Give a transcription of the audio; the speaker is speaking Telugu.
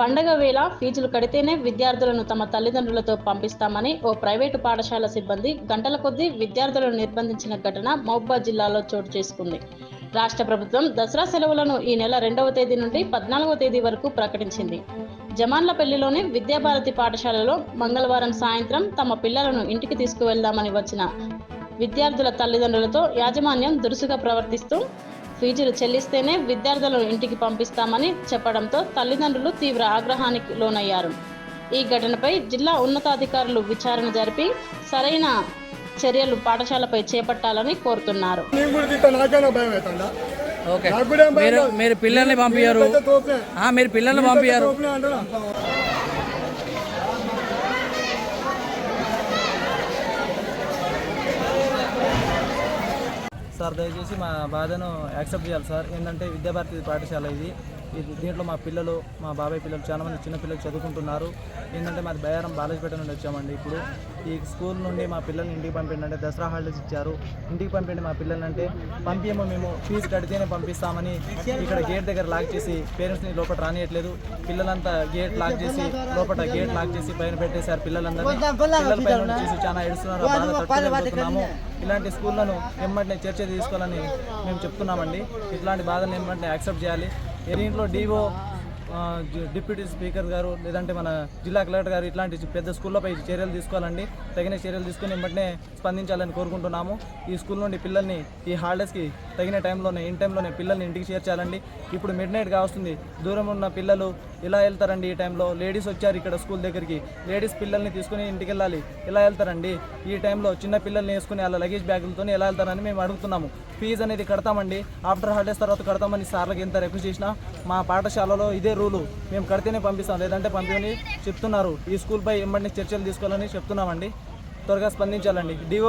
పండగ వేళ ఫీజులు కడితేనే విద్యార్థులను తమ తల్లిదండ్రులతో పంపిస్తామని ఓ ప్రైవేటు పాఠశాల సిబ్బంది గంటల కొద్దీ విద్యార్థులను నిర్బంధించిన ఘటన మహబూబా జిల్లాలో చోటు చేసుకుంది. రాష్ట్ర ప్రభుత్వం దసరా సెలవులను ఈ నెల రెండవ తేదీ నుండి పద్నాలుగవ తేదీ వరకు ప్రకటించింది. జమాన్లపల్లిలోని విద్యాభారతి పాఠశాలలో మంగళవారం సాయంత్రం తమ పిల్లలను ఇంటికి తీసుకువెళ్దామని వచ్చిన విద్యార్థుల తల్లిదండ్రులతో యాజమాన్యం దురుసుగా ప్రవర్తిస్తూ ఫీజులు చెల్లిస్తేనే విద్యార్థులను ఇంటికి పంపిస్తామని చెప్పడంతో తల్లిదండ్రులు తీవ్ర ఆగ్రహానికి లోనయ్యారు. ఈ ఘటనపై జిల్లా ఉన్నతాధికారులు విచారణ జరిపి సరైన చర్యలు పాఠశాలపై చేపట్టాలని కోరుతున్నారు. మీరు పిల్లల్ని పంపించారు మీరు పిల్లల్ని పంపించారు సార్ దయచేసి మా బాధను యాక్సెప్ట్ చేయాలి సార్. ఏంటంటే విద్యాభారతి పాఠశాల ఇది ఇది. దీంట్లో మా పిల్లలు మా బాబాయ్ పిల్లలు చాలా మంది చిన్న పిల్లలు చదువుకుంటున్నారు. ఏంటంటే మాది బయారం బాలాజీపేట నుండి వచ్చామండి ఇప్పుడు. ఈ స్కూల్ నుండి మా పిల్లల్ని ఇంటికి పంపిండి అంటే దసరా హాలిడేస్ ఇచ్చారు. ఇంటికి పంపిండి మా పిల్లల్ని అంటే పంపించమో మేము ఫీజు కడితేనే పంపిస్తామని ఇక్కడ గేట్ దగ్గర లాక్ చేసి పేరెంట్స్ని లోపల రానియట్లేదు. పిల్లలంతా గేట్ లాక్ చేసి లోపల గేట్ లాక్ చేసి పైన పెట్టేశారు పిల్లలందరినీ. పిల్లల పైన చూసి చాలా ఏడుస్తున్నారు. బాధ తట్టుకోలేకపోతున్నాము ఇలాంటి స్కూళ్ళను వెంబడినే చర్చ తీసుకోవాలని మేము చెప్తున్నామండి. ఇట్లాంటి బాధను వెంబడినే యాక్సెప్ట్ చేయాలి. దీంట్లో డీఓ డిప్యూటీ స్పీకర్ గారు లేదంటే మన జిల్లా కలెక్టర్ గారు ఇట్లాంటి పెద్ద స్కూళ్ళపై చర్యలు తీసుకోవాలండి. తగిన చర్యలు తీసుకుని వెంటనే స్పందించాలని కోరుకుంటున్నాము. ఈ స్కూల్ నుండి పిల్లల్ని ఈ హాలిడేస్కి తగిన టైంలోనే ఇన్ టైంలోనే పిల్లల్ని ఇంటికి చేర్చాలండి ఇప్పుడు మిడ్ నైట్ కావస్తుంది దూరం ఉన్న పిల్లలు ఇలా వెళ్తారండి ఈ టైంలో. లేడీస్ వచ్చారు ఇక్కడ స్కూల్ దగ్గరికి. లేడీస్ పిల్లల్ని తీసుకుని ఇంటికి వెళ్ళాలి ఇలా వెళ్తారండి. ఈ టైంలో చిన్న పిల్లల్ని వేసుకుని అలా లగేజ్ బ్యాగులతో ఎలా వెళ్తారని మేము అడుగుతున్నాము. ఫీజు అనేది కడతామండి. ఆఫ్టర్ హాలిడేస్ తర్వాత కడతామని సార్లకు ఎంత రిక్వెస్ట్ చేసినా మా పాఠశాలలో ఇదే రూలు. మేము కడితేనే పంపిస్తాం. లేదంటే పంపిణీ చెప్తున్నారు. ఈ స్కూల్పై ఇమ్మడిని చర్చలు తీసుకోవాలని చెప్తున్నామండి. త్వరగా స్పందించాలండి. డిఓ